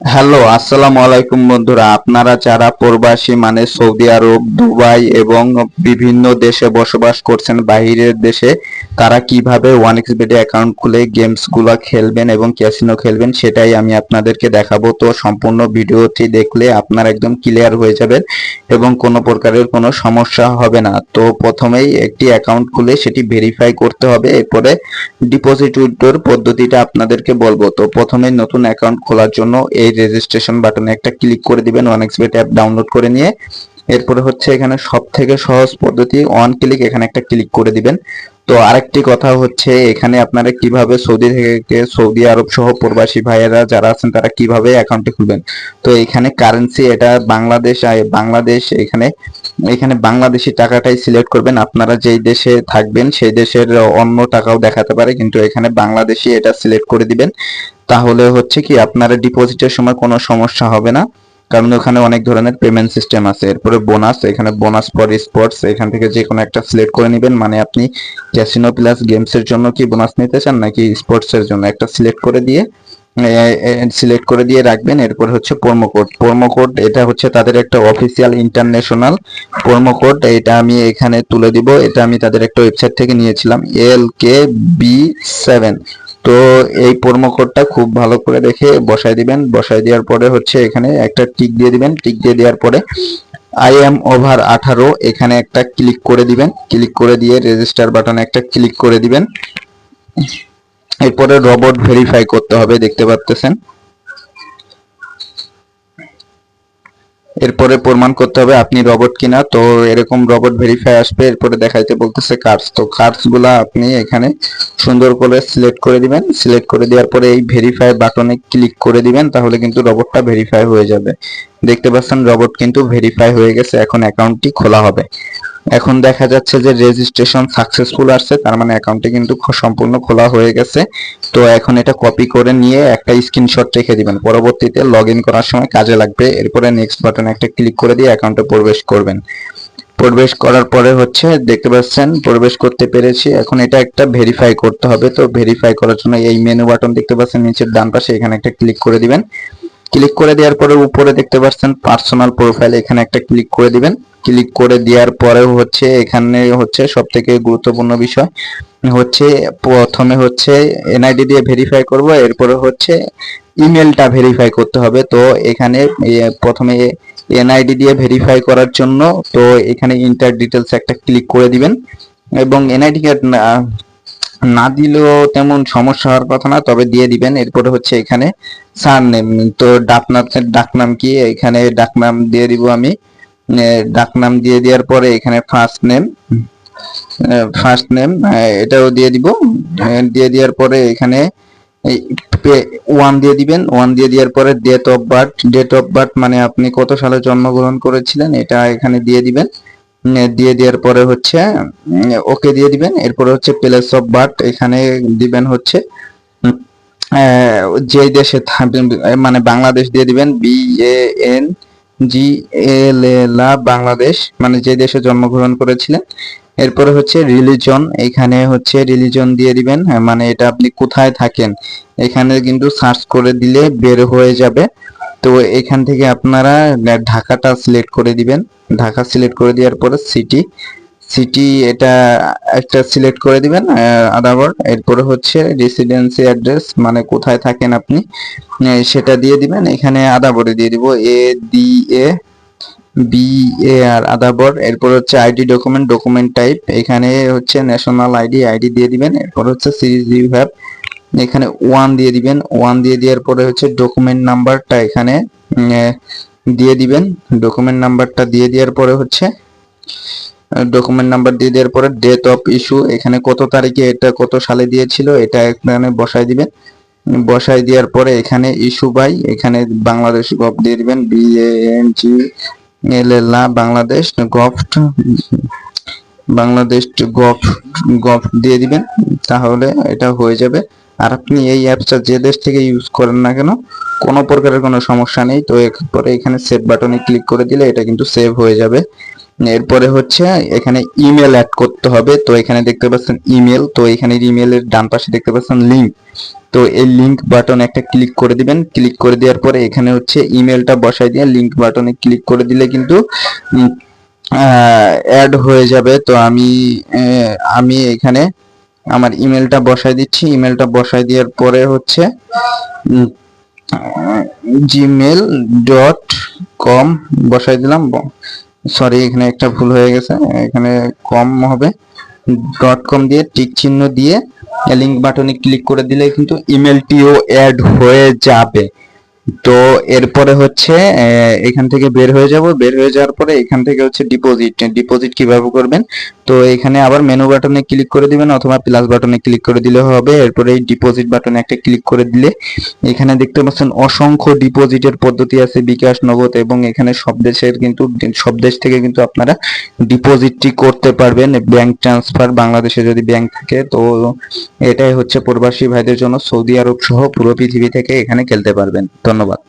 Hello, আসসালামু আলাইকুম বন্ধুরা। আপনারা যারা প্রবাসী মানে সৌদি আরব, দুবাই এবং বিভিন্ন দেশে বসবাস করছেন বাইরের দেশে, তারা কীভাবে ওয়ান এক্স বেডে অ্যাকাউন্ট খুলে গেমসগুলা খেলবেন এবং ক্যাসিনো খেলবেন, সেটাই আমি আপনাদেরকে দেখাবো। তো সম্পূর্ণ ভিডিওটি দেখলে আপনারা একদম ক্লিয়ার হয়ে যাবেন এবং কোনো প্রকারের কোনো সমস্যা হবে না। তো প্রথমেই একটি অ্যাকাউন্ট খুলে সেটি ভেরিফাই করতে হবে। এরপরে ডিপোজিট উইথড্রর পদ্ধতিটা আপনাদেরকে বলব। তো প্রথমে নতুন অ্যাকাউন্ট খোলার জন্য এই রেজিস্ট্রেশন বাটনে একটা ক্লিক করে দিবেন ওয়ানএক্সবেট অ্যাপ ডাউনলোড করে নিয়ে। এরপরে হচ্ছে এখানে সব থেকে সহজ পদ্ধতি ওয়ান ক্লিক এখানে একটা ক্লিক করে দিবেন। তো আরেকটি কথা হচ্ছে, এখানে আপনারা কীভাবে সৌদি থেকে সৌদি আরব সহ প্রবাসী ভাইয়েরা যারা আছেন, তারা কীভাবে অ্যাকাউন্টে খুলবেন? তো এখানে কারেন্সি এটা বাংলাদেশ বাংলাদেশ এখানে এখানে বাংলাদেশি টাকাটাই সিলেক্ট করবেন। আপনারা যেই দেশে থাকবেন, সেই দেশের অন্য টাকাও দেখাতে পারে, কিন্তু এখানে বাংলাদেশি এটা সিলেক্ট করে দিবেন। তাহলে হচ্ছে কি আপনারা ডিপোজিটের সময় কোনো সমস্যা হবে না। কারণ ওখানে অনেক ধরনের পেমেন্ট সিস্টেম আছে। এরপরে বোনাস এখানে বোনাস ফর স্পোর্টস এখান থেকে যে কোনো একটা সিলেক্ট করে নেবেন। মানে আপনি ক্যাসিনো প্লাস গেমস এর জন্য কি বোনাস নিতে চান, নাকি স্পোর্টস এর জন্য? একটা সিলেক্ট করে দিয়ে সিলেক্ট করে দিয়ে রাখবেন। এরপর হচ্ছে প্রোমো কোড প্রোমো কোড এটা হচ্ছে তাদের একটা অফিসিয়াল ইন্টারন্যাশনাল প্রোমো কোড এটা আমি এখানে তুলে দিব। এটা আমি তাদের একটা ওয়েবসাইট থেকে নিয়েছিলাম এল কে বি সেভেন তো এই প্রোমো কোডটা খুব ভালো করে দেখে বসায় দিবেন। বসায় দেওয়ার পরে হচ্ছে এখানে একটা টিক দিয়ে দিবেন। টিক দিয়ে দেওয়ার পরে আই এম ওভার আঠারো, এখানে একটা ক্লিক করে দিবেন। ক্লিক করে দিয়ে রেজিস্টার বাটনে একটা ক্লিক করে দিবেন। এরপরে রবট ভেরিফাই করতে হবে, দেখতে পাচ্ছেন এরপরে প্রমাণ করতে হবে আপনি রবট কিনা। তো এরকম রবট ভেরিফাই আসবে, এরপরে দেখাইতে বলতেছে কার্ডস তো কার্ডসগুলা আপনি এখানে সুন্দর করে সিলেক্ট করে দিবেন। সিলেক্ট করে দেওয়ার পরে এই ভেরিফাই বাটনে ক্লিক করে দিবেন, তাহলে কিন্তু রবটটা ভেরিফাই হয়ে যাবে। দেখতে পাচ্ছেন রবট কিন্তু ভেরিফাই হয়ে গেছে, এখন অ্যাকাউন্টটি খোলা হবে। এখন দেখা যাচ্ছে যে রেজিস্ট্রেশন সাকসেসফুল আসছে, তার মানে অ্যাকাউন্টটি কিন্তু সম্পূর্ণ খোলা হয়ে গেছে। তো এখন এটা কপি করে নিয়ে একটা স্ক্রিনশট রেখে দিবেন। পরবর্তীতে লগ করার সময় কাজে লাগবে। এরপরে নেক্সট বাটনে একটা ক্লিক করে দিয়ে অ্যাকাউন্টে প্রবেশ করবেন। প্রবেশ করার পরে হচ্ছে দেখতে পাচ্ছেন, প্রবেশ করতে পেরেছি। এখন এটা একটা ভেরিফাই করতে হবে। তো ভেরিফাই করার জন্য এই মেনু বাটন দেখতে পাচ্ছেন, নিচের ডান পাশে এখানে একটা ক্লিক করে দিবেন। ক্লিক করে দেওয়ার পরে উপরে দেখতে পাচ্ছেন পার্সোনাল প্রোফাইল এখানে একটা ক্লিক করে দিবেন। ক্লিক করে দেওয়ার পরে হচ্ছে এখানে হচ্ছে সব থেকে গুরুত্বপূর্ণ বিষয় হচ্ছে প্রথমে হচ্ছে এনআইডি দিয়ে ভেরিফাই করব, এরপরে হচ্ছে ইমেলটা ভেরিফাই করতে হবে। তো এখানে প্রথমে এনআইডি দিয়ে ভেরিফাই করার জন্য তো এখানে ইন্টার ডিটেলস একটা ক্লিক করে দিবেন। এবং এনআইডি কার্ড না দিলেও তেমন সমস্যা হওয়ার কথা না, তবে দিয়ে দিবেন। এরপরে হচ্ছে এখানে সার নেম তো ডাকনাম ডাকনাম কি? এখানে ডাকনাম দিয়ে দিব আমি। ডাকনাম দিয়ে দেওয়ার পরে এখানে ফার্স্ট নেম ফার্স্ট নেম এটাও দিয়ে দিব। দিয়ে দেওয়ার পরে এখানে ওয়ান দিয়ে দিবেন। ওয়ান দিয়ে দেওয়ার পরে date of birth date of birth মানে আপনি কত সালে জন্মগ্রহণ করেছিলেন এটা এখানে দিয়ে দিবেন। দিয়ে দেওয়ার পরে হচ্ছে ওকে দিয়ে দিবেন। এরপরে হচ্ছে প্লেস অফ বার্থ এখানে দিবেন হচ্ছে উম, আহ, যে দেশে মানে বাংলাদেশ দিয়ে দিবেন বি এ এন জি এল এলা বাংলাদেশ মানে যে দেশে জন্মগ্রহণ করেছিলেন। এরপরে হচ্ছে রিলিজন এখানে হচ্ছে রিলিজন দিয়ে দিবেন হ্যাঁ, মানে এটা আপনি কোথায় থাকেন এখানে কিন্তু সার্চ করে দিলে বের হয়ে যাবে। তো এখান থেকে আপনারা ঢাকাটা সিলেক্ট করে দিবেন। ঢাকা সিলেক্ট করে দেওয়ার পরে সিটি সিটি এটা একটা সিলেক্ট করে দিবেন আদাবর এরপরে হচ্ছে রেসিডেন্সি অ্যাড্রেস মানে কোথায় থাকেন আপনি সেটা দিয়ে দিবেন, এখানে আদাবরে দিয়ে দিব A D A B A R Adabor এরপর হচ্ছে আইডি ডকুমেন্ট ডকুমেন্ট টাইপ এখানে হচ্ছে ন্যাশনাল আইডি আইডি দিয়ে দিবেন, এরপর হচ্ছে সিরিজ ইউ হ্যাভ এখানে ওয়ান দিয়ে দিবেন ওয়ান দিয়ে দেওয়ার পরে হচ্ছে ডকুমেন্ট নাম্বারটা এখানে দিয়ে দিবেন ডকুমেন্ট নাম্বারটা দিয়ে দেওয়ার পরে হচ্ছে ডকুমেন্ট নাম্বার দিয়ে দেওয়ার পরে ডেট অফ ইস্যু এখানে কত তারিখে এটা, কত সালে দিয়েছিল, এটা এখানে বসাই দিবেন। বসাই দেওয়ার পরে এখানে ইস্যু বাই এখানে বাংলাদেশ গভ দিয়ে দিবেন B A N G L L Bangladesh gov Bangladesh gov gov দিয়ে দিবেন, তাহলে এটা হয়ে যাবে। আর আপনি এই অ্যাপসটা যে দেশ থেকে ইউজ করেন না কেন, কোনো প্রকারের কোনো সমস্যা নেই। তো এরপরে এখানে সেভ বাটনে ক্লিক করে দিলে এটা কিন্তু সেভ হয়ে যাবে। এরপরে হচ্ছে এখানে ইমেল অ্যাড করতে হবে। তো এখানে দেখতে পাচ্ছেন ইমেল তো এখানে ইমেলের ডান পাশে দেখতে পাচ্ছেন লিংক তো এই লিংক বাটন একটা ক্লিক করে দিবেন। ক্লিক করে দেওয়ার পরে এখানে হচ্ছে ইমেলটা বসাই দিয়ে লিংক বাটনে ক্লিক করে দিলে কিন্তু অ্যাড হয়ে যাবে। তো আমি আমি এখানে আমার ইমেলটা বসাই দিচ্ছি। ইমেলটা বসাই দেওয়ার পরে হচ্ছে জিমেল ডট কম বসাই দিলাম। সরি এখানে একটা ভুল হয়ে গেছে। এখানে কম হবে। ডট কম দিয়ে টিক চিহ্ন দিয়ে লিঙ্ক বাটনে ক্লিক করে দিলে কিন্তু ইমেলটিও অ্যাড হয়ে যাবে। তো এরপরে হচ্ছে এখান থেকে বের হয়ে যাব। বের হয়ে যাওয়ার পরে এখান থেকে হচ্ছে ডিপোজিট ডিপোজিট কীভাবে করবেন? তো এখানে আবার মেনু বাটনে ক্লিক করে দিবেন অথবা প্লাস বাটনে ক্লিক করে দিলে হবে। এরপরে এই ডিপোজিট বাটনে একটা ক্লিক করে দিলে এখানে দেখতে পাচ্ছেন অসংখ্য ডিপোজিটের পদ্ধতি আছে, বিকাশ, নগদ এবং এখানে সব দেশের কিন্তু, সব দেশ থেকে কিন্তু আপনারা ডিপোজিটটি করতে পারবেন। ব্যাংক ট্রান্সফার বাংলাদেশে যদি ব্যাংক থাকে, তো এটাই হচ্ছে প্রবাসী ভাইদের জন্য সৌদি আরব সহ পুরো পৃথিবী থেকে এখানে খেলতে পারবেন। ধন্যবাদ।